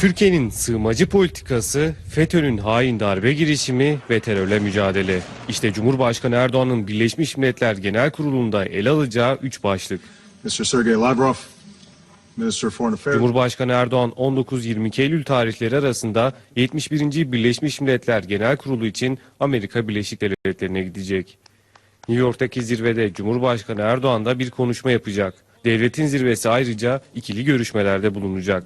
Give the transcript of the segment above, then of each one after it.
Türkiye'nin sığınmacı politikası, FETÖ'nün hain darbe girişimi ve terörle mücadele. İşte Cumhurbaşkanı Erdoğan'ın Birleşmiş Milletler Genel Kurulu'nda ele alacağı üç başlık. Mr. Sergey Lavrov. Cumhurbaşkanı Erdoğan 19-22 Eylül tarihleri arasında 71. Birleşmiş Milletler Genel Kurulu için Amerika Birleşik Devletleri'ne gidecek. New York'taki zirvede Cumhurbaşkanı Erdoğan da bir konuşma yapacak. Devletin zirvesi ayrıca ikili görüşmelerde bulunacak.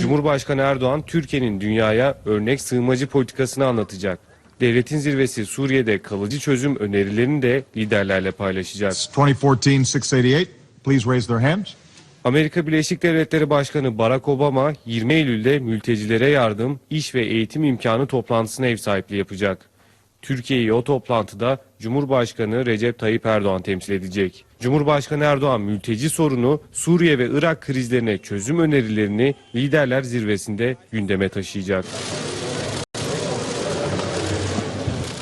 Cumhurbaşkanı Erdoğan Türkiye'nin dünyaya örnek sığınmacı politikasını anlatacak. Devletin zirvesi Suriye'de kalıcı çözüm önerilerini de liderlerle paylaşacak. 2014-688. Please raise their hands. Amerika Birleşik Devletleri Başkanı Barack Obama 20 Eylül'de mültecilere yardım, iş ve eğitim imkanı toplantısına ev sahipliği yapacak. Türkiye'yi o toplantıda Cumhurbaşkanı Recep Tayyip Erdoğan temsil edecek. Cumhurbaşkanı Erdoğan mülteci sorunu, Suriye ve Irak krizlerine çözüm önerilerini liderler zirvesinde gündeme taşıyacak.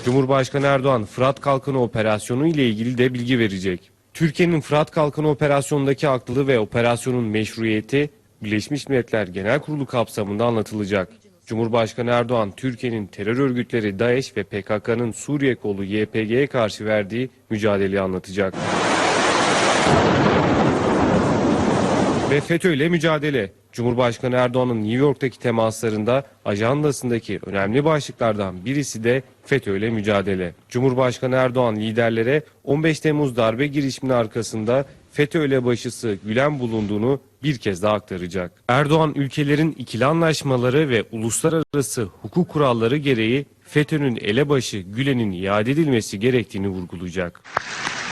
Cumhurbaşkanı Erdoğan Fırat Kalkanı Operasyonu ile ilgili de bilgi verecek. Türkiye'nin Fırat Kalkanı Operasyonu'ndaki haklılığı ve operasyonun meşruiyeti Birleşmiş Milletler Genel Kurulu kapsamında anlatılacak. Cumhurbaşkanı Erdoğan, Türkiye'nin terör örgütleri DAEŞ ve PKK'nın Suriye kolu YPG'ye karşı verdiği mücadeleyi anlatacak. Ve FETÖ ile mücadele. Cumhurbaşkanı Erdoğan'ın New York'taki temaslarında ajandasındaki önemli başlıklardan birisi de FETÖ ile mücadele. Cumhurbaşkanı Erdoğan liderlere 15 Temmuz darbe girişiminin arkasında FETÖ ile başısı Gülen bulunduğunu bir kez daha aktaracak. Erdoğan ülkelerin ikili anlaşmaları ve uluslararası hukuk kuralları gereği FETÖ'nün elebaşı Gülen'in iade edilmesi gerektiğini vurgulayacak.